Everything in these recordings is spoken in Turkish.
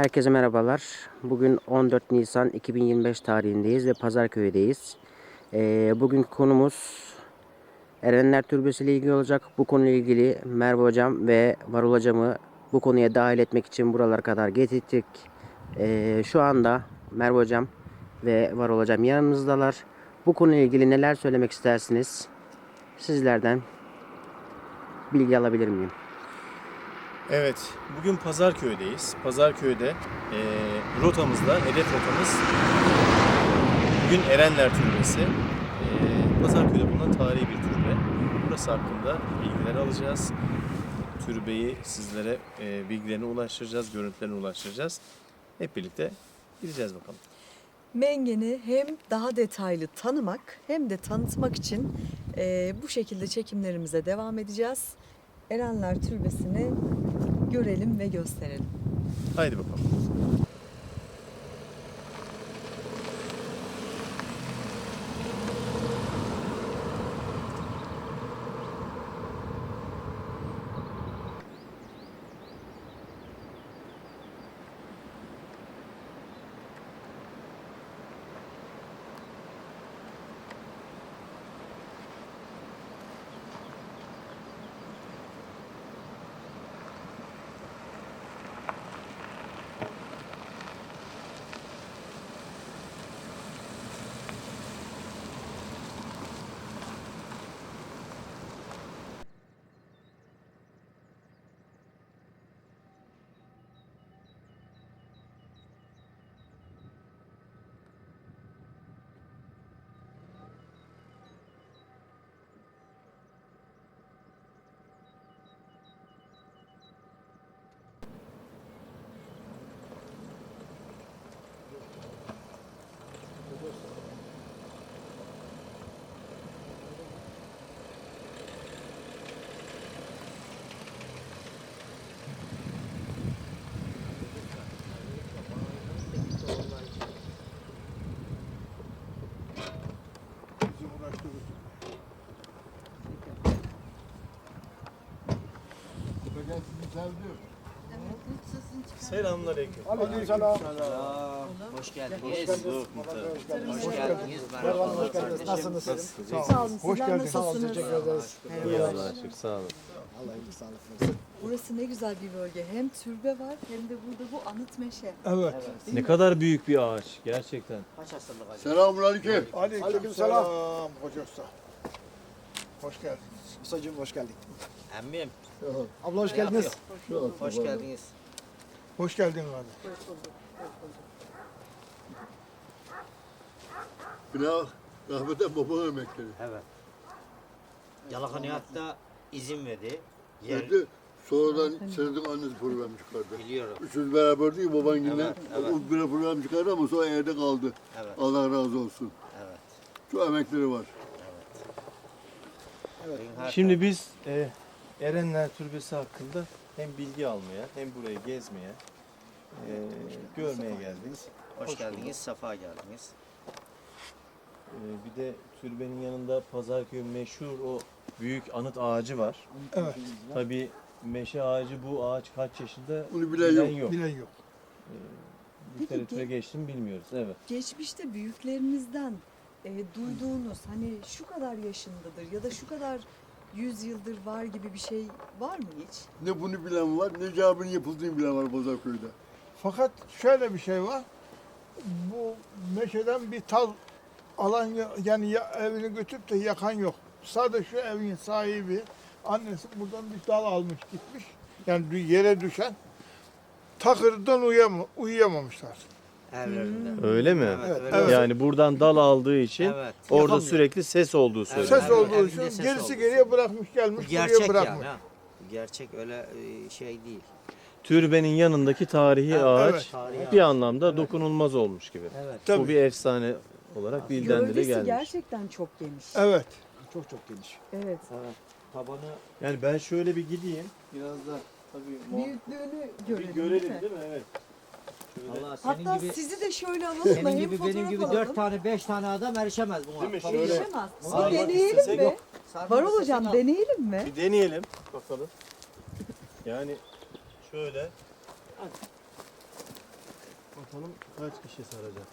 Herkese merhabalar. Bugün 14 Nisan 2025 tarihindeyiz ve Pazarköy'deyiz. Ee, bugün konumuz Erenler Türbesi ile ilgili olacak. Bu konuyla ilgili Merve Hocam ve Varol Hocam'ı bu konuya dahil etmek için buralara kadar getirdik. Ee, şu anda Merve Hocam ve Varol Hocam yanımızdalar. Bu konuyla ilgili neler söylemek istersiniz? Sizlerden bilgi alabilir miyim? Evet, bugün Pazarköy'deyiz. Pazarköy'de eee rotamızda, hedef rotamız bugün Erenler Türbesi. Eee Pazarköy'de bulunan tarihi bir türbe. Burası hakkında bilgiler alacağız. Türbeyi sizlere eee, bilgilerini ulaştıracağız, görüntülerini ulaştıracağız. Hep birlikte gideceğiz bakalım. Mengen'i hem daha detaylı tanımak hem de tanıtmak için eee, bu şekilde çekimlerimize devam edeceğiz. Erenler Türbesi'ni görelim ve gösterelim. Haydi bakalım. Selamünaleyküm. Hoş geldiniz. Hoş geldiniz. Merhabalar. Nasılsınız? Sağ olun. Hoş Sizler geldiniz. nasılsınız? Teşekkür ederiz. İyi Allah'a şükür, sağ olun. Allah iyilik sağlık versin. Burası ne güzel bir bölge. Hem türbe var hem de burada bu anıt meşe. Evet. Ne kadar büyük bir ağaç gerçekten. Kaç asırlık acaba? Selamünaleyküm. Aleyküm selam. Hoca usta. Hoş geldiniz. Ustacığım hoş geldin. Emmim. Abla hoş geldiniz. Hoş geldiniz. Hoş geldin abi. Günah rahmete baba emekleri. Evet. Yalaka Nihat'ta izin verdi. Yer Geldi. Sonradan senin annesi program çıkardı. biliyorum. Üçümüz beraber değil baban yine. Evet, evet. O bir program çıkardı ama sonra evde kaldı. Evet. Allah razı olsun. Evet. Çok emekleri var. Her Şimdi biz e, Erenler Türbesi hakkında hem bilgi almaya hem burayı gezmeye, görmeye geldik. hoş geldiniz. Safa geldiniz. E, bir de türbenin yanında Pazarköy meşhur o büyük anıt ağacı var. Evet. Tabii meşe ağacı bu ağaç kaç yaşında Bunu bilen yok. Bilen yok. Literatüre geçtim bilmiyoruz. Evet. Geçmişte büyüklerinizden e, duyduğunuz hani şu kadar yaşındadır ya da şu kadar yüzyıldır var gibi bir şey var mı hiç? Ne bunu bilen var ne cevabının yapıldığını bilen var Pazarköy'de. Fakat şöyle bir şey var. Bu meşeden bir tal alan ya- yani ya, evini götürüp de yakan yok. Sadece şu evin sahibi annesi buradan bir dal almış gitmiş. Yani dü- yere düşen takırdan uyuyama, uyuyamamışlar. Evlerinde. Öyle mi? Evet. Evet. Yani buradan dal aldığı için Evet. orada Yakamıyor. sürekli ses olduğu söyleniyor. Ses olduğu için ses gerisi oldu. geriye bırakmış Bu gelmiş buraya gerçek bırakmış. yani. ha. Bu gerçek öyle e, şey değil. Türbenin yanındaki tarihi ağaç evet. Tarihi bir anlamda dokunulmaz olmuş gibi. Evet. Tabii. Bu bir efsane olarak dilden dile Gövdesi gelmiş. gerçekten çok geniş. Evet. Çok çok geniş. Evet. Tabanı yani ben şöyle bir gideyim. Biraz da tabii muha- Büyüklüğünü bir görelim, görelim değil mi? değil mi? Evet. Şöyle. Allah senin Hatta gibi sizi de şöyle alalım da senin hem gibi fotoğraf benim gibi alalım. dört tane beş tane adam erişemez buna. Değil mi? Tabii. Şöyle- Erişemez. Bir Sarmak deneyelim istesek mi? yok. Sarmak Varol istesen hocam al. deneyelim mi? Bir deneyelim bakalım. Yani şöyle Bakalım kaç kişi saracak.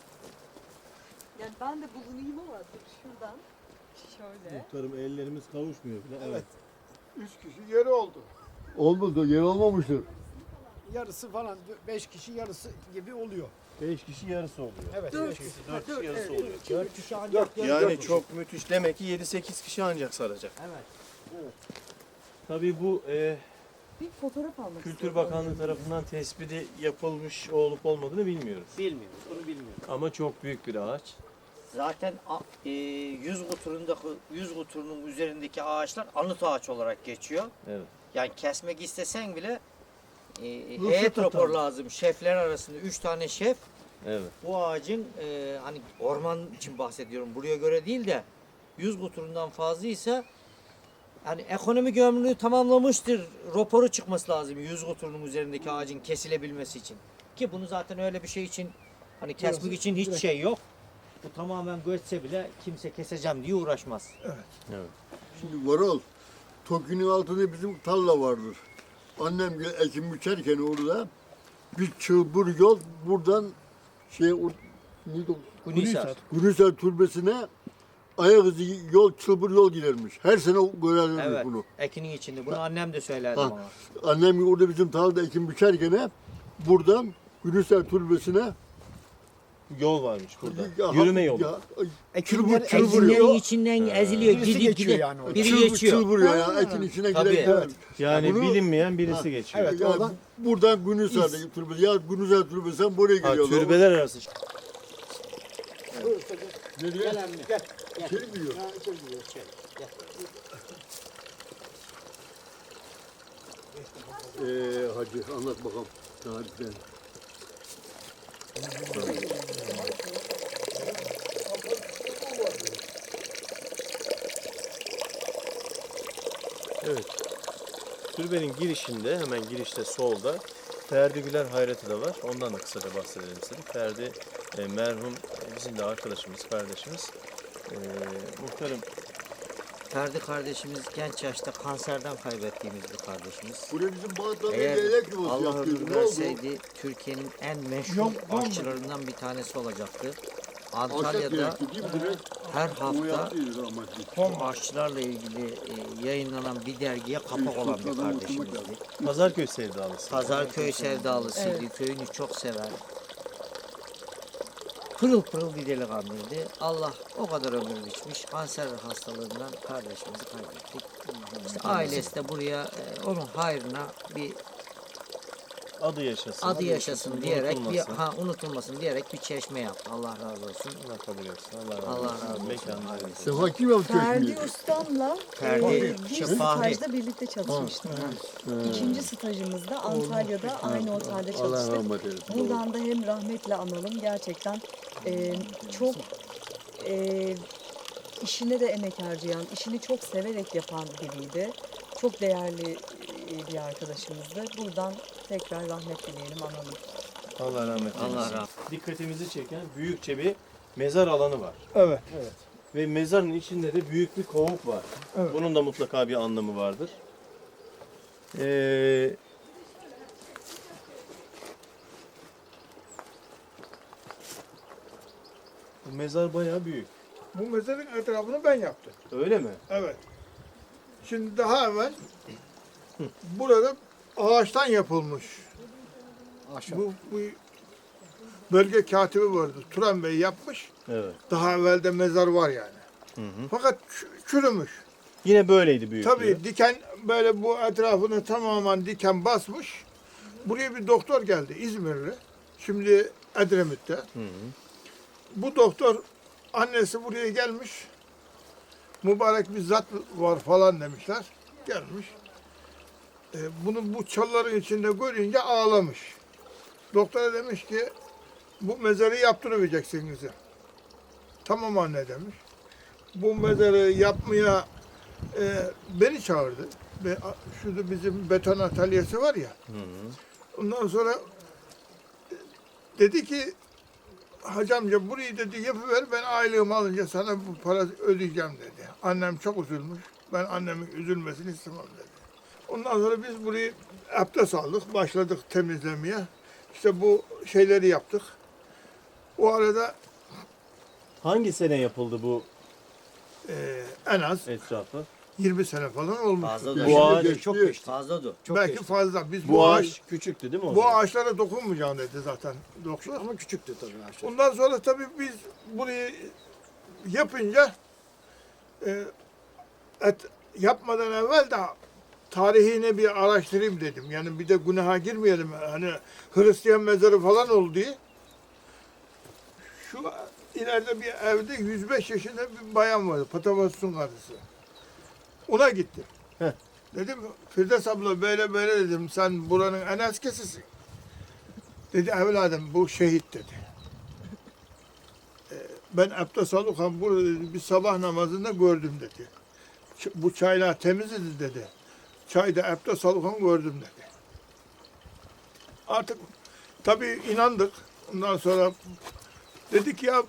Yani ben de bulunayım ama dur şuradan şöyle. Muhtarım ellerimiz kavuşmuyor bile. Evet. Üç kişi yeri oldu. Olmadı, yer olmamıştır. Yarısı falan 5 kişi yarısı gibi oluyor. 5 kişi yarısı oluyor. Evet. Dört beş kişi. Dört Dört, kişi yarısı evet. oluyor. 4 kişi ancak yarı- Yani dört çok müthiş. Demek ki 7-8 kişi ancak saracak. Evet. Tabii bu e, Bir fotoğraf almak Kültür istiyorum. Bakanlığı tarafından tespiti yapılmış olup olmadığını bilmiyoruz. Bilmiyoruz, bunu bilmiyoruz. Ama çok büyük bir ağaç. Zaten a- e, yüz kuturundaki yüz kuturunun üzerindeki ağaçlar anıt ağaç olarak geçiyor. Evet. Yani kesmek istesen bile e, Ruhsat heyet rapor atalım. lazım. Şefler arasında üç tane şef Evet. bu ağacın e, hani orman için bahsediyorum buraya göre değil de yüz kuturundan fazlaysa yani ekonomi gömrülüğü tamamlamıştır raporu çıkması lazım yüz kuturunun üzerindeki ağacın kesilebilmesi için. Ki bunu zaten öyle bir şey için hani kesmek için hiç şey yok. Bu tamamen göçse bile kimse keseceğim diye uğraşmaz. Şimdi Varol, Toki'nin altında bizim tarla vardır. Annem gel- ekim biçerken orada bir çılbır yol buradan şey o, neydi o? Gunisar. Gülüser Türbesi'ne ayak izi yol çılbır yol gidermiş. Her sene görerlermiş Evet. bunu. Ekinin içinde. Bunu annem de söylerdi Ha. bana. Annem orada bizim tarlada ekim biçerken hep buradan Gülüser Türbesi'ne Yol varmış burada. Ya, Yürüme yolu. Ya, Çılbır- çılbır yol. içinden eziliyor. Birisi Gidip geçiyor gidip yani orada. biri çılbır, geçiyor. çılbırıyor ya. Ekin içine Tabii. giren Evet. Yani Bunu- bilinmeyen birisi geçiyor. Evet, ya, oradan- buradan Gülüser'de türbesi. Ya Gülüser Türbesi'nden buraya Ha, geliyorlar. türbeler arası. Nereye? Gel anne. Gel. İçeri mi giriyor? Ha, içeri içeri. Gel. Ee, hacı anlat bakalım. Tarihten. Evet. Türbenin girişinde hemen girişte solda Ferdi Güler Hayratı da var. Ondan da kısaca bahsedelim istedik. Ferdi e, merhum bizim de arkadaşımız, kardeşimiz. E, muhtarım Ferdi kardeşimiz genç yaşta kanserden kaybettiğimiz bir kardeşimiz. Buraya bizim Bağdat'ta Eğer leylek yuvası Allah yapıyordu. ömür Ne oldu? verseydi Türkiye'nin en meşhur aşçılarından bir tanesi olacaktı. Alçak Antalya'da direkti değil mi direkt? her hafta yaptıydı rahmetli. bu aşçılarla ilgili e, yayınlanan bir dergiye kapak olan bir kardeşimizdi. Pazarköy sevdalısı. Pazarköy sevdalısıydı. Evet. Köyünü çok sever. Pırıl pırıl bir delikanlıydı. Allah o kadar ömür biçmiş. Kanser hastalığından kardeşimizi kaybettik. İşte ailesi de buraya e, onun hayrına bir Adı yaşasın. adı yaşasın diyerek bir unutulmasın. ha unutulmasın diyerek bir çeşme yaptı. Allah razı olsun. Allah kabul etsin. Allah razı Allah olsun. razı olsun. Mekanı cennet olsun. Sefa kim yaptı Ferdi? Ustam'la Ferdi, e, bir şey, Fahri. stajda birlikte çalışmıştık. İkinci stajımızda Antalya'da aynı otelde Allah çalıştık. rahmet eylesin. Buradan da hem rahmetle analım. Gerçekten e, çok e, işine de emek harcayan, işini çok severek yapan biriydi. Çok değerli bir arkadaşımızdı. Buradan tekrar rahmet dileyelim analım. Allah rahmet eylesin. Allah razı Dikkatimizi çeken büyükçe bir mezar alanı var. Evet. Ve mezarın içinde de büyük bir kovuk var. Evet. Bunun da mutlaka bir anlamı vardır. Ee, bu mezar bayağı büyük. Bu mezarın etrafını ben yaptım. Öyle mi? Evet. Şimdi daha evvel burada ağaçtan yapılmış. Bu, bu bölge katibi vardı. Turan Bey yapmış. Evet. Daha evvelde mezar var yani. Hı hı. Fakat çü- çürümüş. Yine böyleydi büyüklüğü. Tabii diken böyle bu etrafını tamamen diken basmış. Buraya bir doktor geldi İzmirli. Şimdi Edremit'te. Hı hı. Bu doktor annesi buraya gelmiş. Mübarek bir zat var falan demişler. Gelmiş. E, bunu bu çalıların içinde görünce ağlamış. Doktora demiş ki bu mezarı yaptırabileceksiniz. Tamam anne demiş. Bu mezarı yapmaya e, beni çağırdı. Ve a- şurada bizim beton atölyesi var ya. Hı hı. Ondan sonra e, dedi ki Hacı amca burayı dedi yapıver ben aylığımı alınca sana bu para ödeyeceğim dedi. Annem çok üzülmüş. Ben annemin üzülmesini istemem dedi. Ondan sonra biz burayı abdest aldık. Başladık temizlemeye. İşte bu şeyleri yaptık. O arada Hangi sene yapıldı bu e, en az etrafı? 20 sene falan olmuş. Fazla Yaşı da. Bu ağaç geçti. Çok geçti. Fazla da. Çok Belki geçti. fazla. Biz bu, Bu ağaç, ağaç küçüktü değil mi o bu zaman? ağaçlara dokunmayacağım dedi zaten doktor. Ama küçüktü tabii ağaçlar. Ondan sonra tabii biz burayı yapınca e, et, yapmadan evvel de tarihini bir araştırayım dedim. Yani bir de günaha girmeyelim. Hani Hristiyan mezarı falan oldu diye. Şu ileride bir evde 105 yaşında bir bayan vardı. Patavas'ın karısı. Ona gittim. Heh. Dedim Firdevs abla böyle böyle dedim sen buranın en eskisisin. Dedi evladım bu şehit dedi. Ee, Ben abdest alırken burada dedi, bir sabah namazında gördüm dedi. Bu çaylar temiz idi dedi. Çayda abdest alırken gördüm dedi. Artık tabii inandık. Ondan sonra dedik ya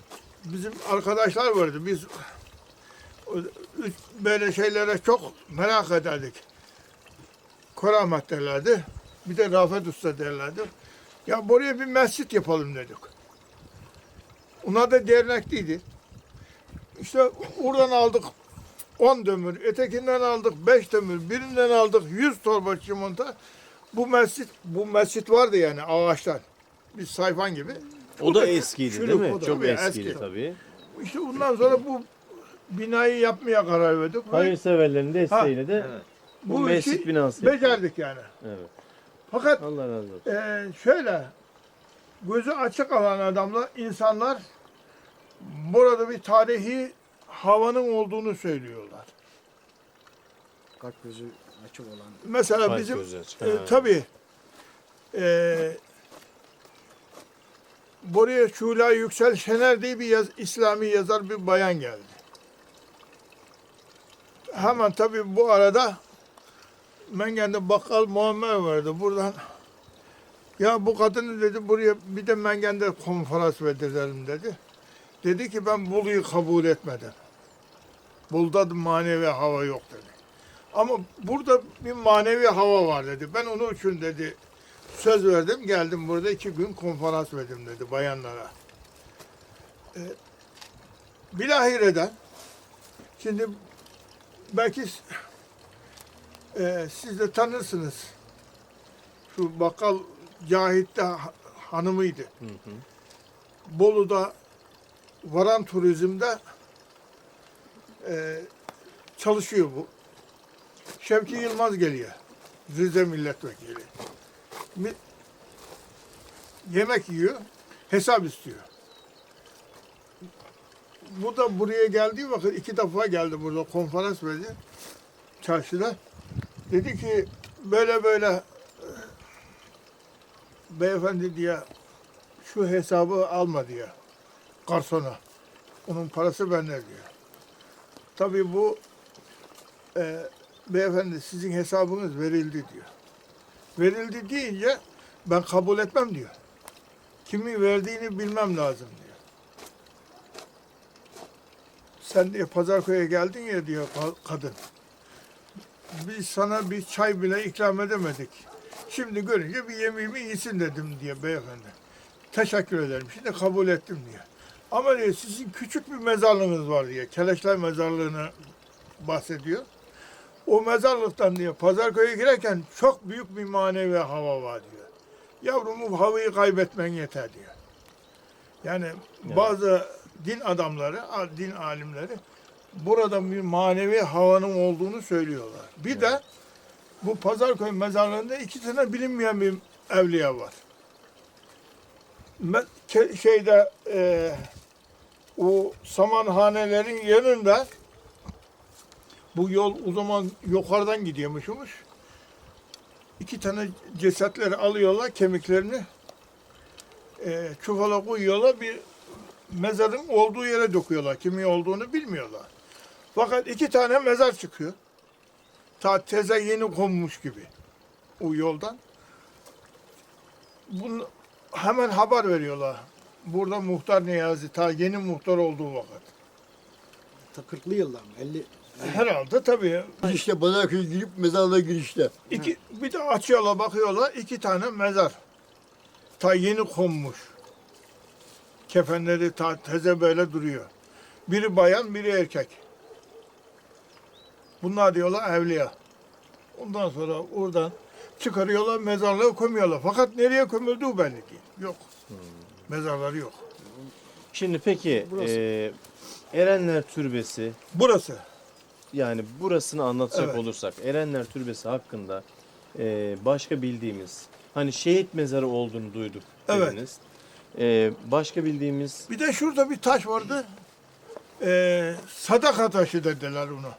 bizim arkadaşlar vardı. Biz böyle şeylere çok merak ederdik. Koramat derlerdi. Bir de Rafet Usta derlerdi. Ya buraya bir mescit yapalım dedik. Onlar da dernekliydi. İşte oradan aldık 10 dömür, ötekinden aldık 5 dömür, birinden aldık 100 torba çimento. Bu mescit, bu mescit vardı yani ağaçtan. Bir sayfan gibi. O da eskiydi Çürük değil mi? o da. Çok Tabii, eskiydi eski. tabii. İşte ondan sonra bu binayı yapmaya karar verdik. ve Hayırseverlerin desteğiyle de Evet. bu, bu mescit işi binası yapıldı. becerdik yani. Evet. Fakat Allah razı olsun. Ee, şöyle gözü açık olan adamlar insanlar burada bir tarihi havanın olduğunu söylüyorlar. Kalp gözü açık olan. Mesela Kalp bizim gözü açık. e, Ha. tabii e, buraya Şula Yüksel Şener diye bir yaz, İslami yazar bir bayan geldi. Hemen tabii bu arada Mengen'de bakkal Muammer vardı. Buradan ya bu kadını dedi buraya bir de Mengen'de konferans verdirelim dedi. Dedi ki ben Bolu'yu kabul etmedim. Bolu'da manevi hava yok dedi. Ama burada bir manevi hava var dedi. Ben onun için dedi söz verdim. Geldim burada iki gün konferans verdim dedi bayanlara. Ee, bilahireden şimdi belki e, siz de tanırsınız. Şu bakkal Cahit'te ha- hanımıydı. Bolu'da varan turizmde e, çalışıyor bu. Şevki Yılmaz geliyor. Rize milletvekili. Mi- Yemek yiyor, hesap istiyor. Bu da buraya geldiği vakit iki defa geldi burada konferans verdi çarşıda. Dedi ki böyle böyle beyefendi diye şu hesabı alma diye garsona. Onun parası bende diyor. Tabii bu e, beyefendi sizin hesabınız verildi diyor. Verildi deyince ben kabul etmem diyor. Kimin verdiğini bilmem lazım diyor. Sen diye Pazarköy'e geldin ya diyor ka- kadın. Biz sana bir çay bile ikram edemedik. Şimdi görünce bir yemeğimi yesin dedim diye beyefendi. Teşekkür ederim. Şimdi kabul ettim diyor. Ama diyor sizin küçük bir mezarlığınız var diye. Keleşler mezarlığını bahsediyor. O mezarlıktan diyor Pazarköy'e girerken çok büyük bir manevi hava var diyor. Yavrum bu havayı kaybetmen yeter diyor. Yani bazı din adamları, din alimleri burada bir manevi havanın olduğunu söylüyorlar. Bir de bu Pazarköy mezarlığında iki tane bilinmeyen bir evliya var. Şeyde e, o samanhanelerin yanında bu yol o zaman yukarıdan gidiyormuşmuş. İki tane cesetleri alıyorlar, kemiklerini e, çuvala koyuyorlar, bir mezarın olduğu yere döküyorlar. Kimin olduğunu bilmiyorlar. Fakat iki tane mezar çıkıyor. Ta teze yeni konmuş gibi o yoldan. Bunu hemen haber veriyorlar. Burada muhtar Niyazi, ta yeni muhtar olduğu vakit. Ta 40'lı yıllar mı? 50 Herhalde tabii. Girişte Pazarköy girip mezarlığa girişte. İki, bir de açıyorlar bakıyorlar iki tane mezar. Ta yeni konmuş. Kefenleri ta, teze böyle duruyor. Biri bayan, biri erkek. Bunlar diyorlar evliya. Ondan sonra oradan çıkarıyorlar, mezarlığa koymuyorlar. Fakat nereye gömüldüğü belli değil. Yok. Mezarları yok. Şimdi peki e, Erenler Türbesi Burası. yani burasını anlatacak Evet. olursak Erenler Türbesi hakkında e, başka bildiğimiz hani şehit mezarı olduğunu duyduk Evet. dediniz. E, başka bildiğimiz Bir de şurada bir taş vardı. Ee, sadaka taşı dediler onu.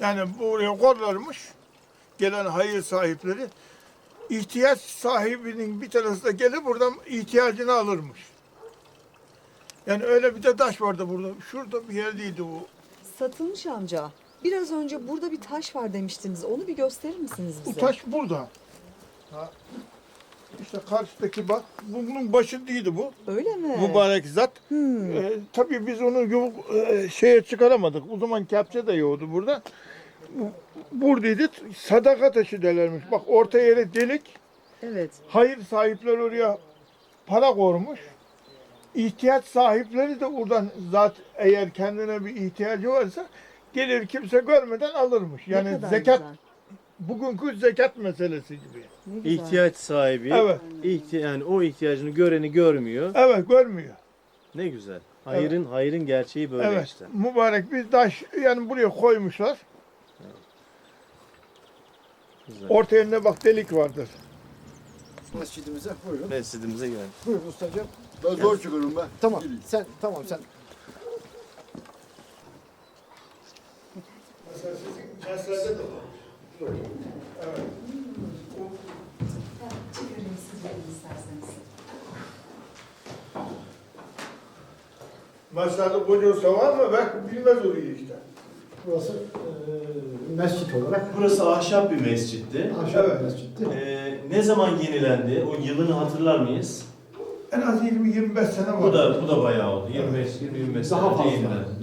Yani buraya koyarlarmış. Gelen hayır sahipleri. ihtiyaç sahibinin bir tanesi de gelip buradan ihtiyacını alırmış. Yani öyle bir de taş vardı burada. Şurada bir yerdeydi bu. Satılmış amca. Biraz önce burada bir taş var demiştiniz. Onu bir gösterir misiniz Bu bize? taş burada. Ha. İşte karşıdaki bak. Bunun başı değildi bu. Öyle mi? mübarek zat. Hmm. Ee, tabii biz onu yumuk, e, şeye çıkaramadık. O zaman kepçe de yoktu burada. Bu- Buradaydı. Sadaka taşı derlermiş. Bak orta yere delik. Evet. Hayır sahipleri oraya para koymuş. İhtiyaç sahipleri de oradan zat eğer kendine bir ihtiyacı varsa gelir kimse görmeden alırmış. Ne Yani kadar zekat güzel. Bugünkü zekat meselesi gibi. İhtiyaç sahibi Evet. ihti- yani o ihtiyacını göreni görmüyor. Evet görmüyor. Ne güzel. Hayırın hayırın gerçeği böyle evet. işte. Mübarek bir taş yani buraya koymuşlar. Güzel. Orta yerine bak delik vardır. Mescidimize buyurun. Mescidimize girelim. Buyurun ustacığım. Ben zor çıkıyorum ben. Tamam. Gireyim. Sen tamam sen. Mesela koca var mı? Belki bilmez orayı işte. Burası e, mescit olarak Burası ahşap bir mescitti. ahşap Evet. bir mescitti. Ee, ne zaman yenilendi? O yılını hatırlar mıyız? En az 20-25 sene var. Bu da bu da bayağı oldu. 25 20 25 Daha fazla.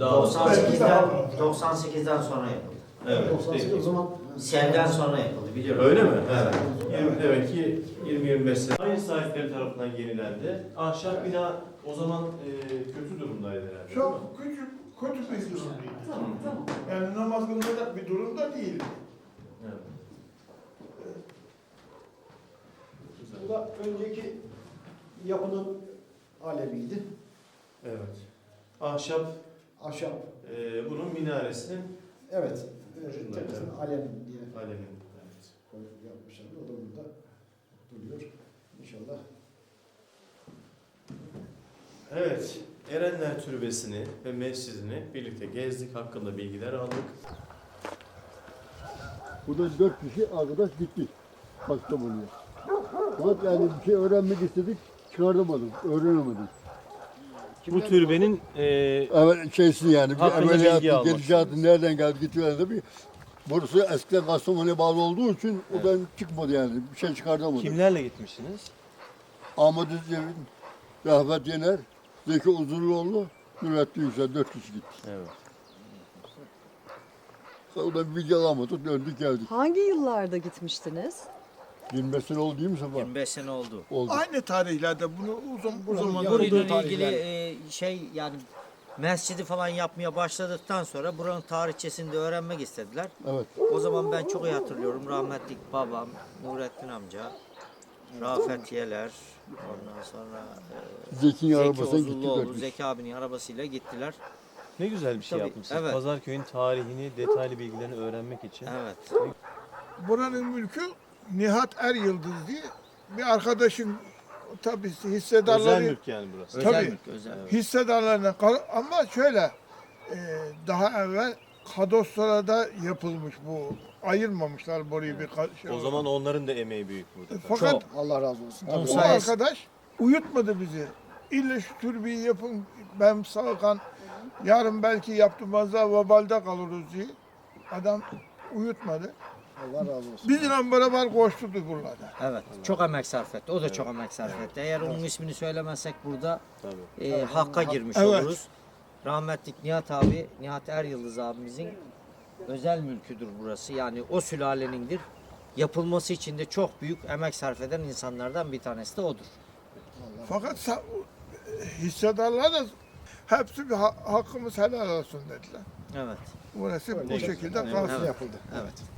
Daha da 98'den 98'den sonra yapıldı. Evet. 98 peki. o zaman Selden sonra yapıldı biliyorum. Öyle mi? Evet. Yirmi- demek ki 20 25 sene. Hayır sahipleri tarafından yenilendi. Ahşap bina o zaman e, kötü durumdaydı herhalde. değil mi? Çok küçük, kötü bir durum değil. Yani namaz kılmayacak bir durumda değil. Evet. bu da önceki yapının alemiydi. Evet. Ahşap Ahşap. e, bunun minaresinin Evet. E, Şunlar, tepesine evet. alem alemin. Evet. koyup yapmışlar. O da burada duruyor. İnşallah. Evet, Erenler Türbesi'ni ve mescidini birlikte gezdik, hakkında bilgiler aldık. Burada dört kişi arkadaş gittik. Kastamonu'ya. Fakat yani bir şey öğrenmek istedik. Çıkartamadık. Öğrenemedik. Bu türbenin e, Evet şeysi yani. Bir Hakkında bilgi ameliyatı, almak gelişatı nereden geldi gidiyor da bir Burası eskiden Kastamonu'ya bağlı olduğu için oradan çıkmadı yani. Bir şey çıkartamadık. kimlerle gitmişsiniz? Ahmet Özcevin, Rahmet Yener, Zeki Uzunluoğlu, Nurettin Yüksel dört kişi gittik. Evet. Sonra bir bilgi alamadık, döndük geldik. Hangi yıllarda gitmiştiniz? 25 sene oldu değil mi Sefa? 25 sene oldu. Oldu. Aynı tarihlerde bunu uzun uzun zaman tarihler. ilgili e, şey yani mescidi falan yapmaya başladıktan sonra buranın tarihçesini de öğrenmek istediler. Evet. O zaman ben çok iyi hatırlıyorum. Rahmetlik babam, Nurettin amca, Rafet Yeler, ondan sonra e, Zeki'nin gittik. Kişi. Zeki abinin arabasıyla gittiler. Ne güzel bir şey Tabii, yapmışsınız. evet. Pazarköy'ün tarihini, detaylı bilgilerini öğrenmek için. Evet. buranın mülkü Nihat Er Yıldız diye bir arkadaşın tabii hissedarları Özel mülk yani burası. Özel Tabii. mülk, özel. hissedarlarına kal- ama şöyle e, daha evvel Kadoslara'da yapılmış bu. Ayırmamışlar burayı bir ka- şey O zaman onların da emeği büyük burada. Fakat Çok. Allah razı olsun. Tabii. o arkadaş uyutmadı bizi. İlle şu türbeyi yapın ben sağkan yarın belki yaptırmazlar vebalde kalırız diye. Adam uyutmadı. Allah razı olsun. Bizimle beraber koşturdu buralarda. Evet. Çok emek sarf etti. O da çok emek sarf etti. Eğer onun ismini söylemezsek burada Tabii. e, hakka girmiş Evet. oluruz. Rahmetlik Nihat abi, Nihat Er Yıldız abimizin özel mülküdür burası. Yani o sülalenindir. Yapılması için de çok büyük emek sarf eden insanlardan bir tanesi de odur. Fakat sa- hissedarlar da hepsi bir ha- hakkımız helal olsun dediler. Evet. Burası bu şekilde kalsın. Evet. Evet.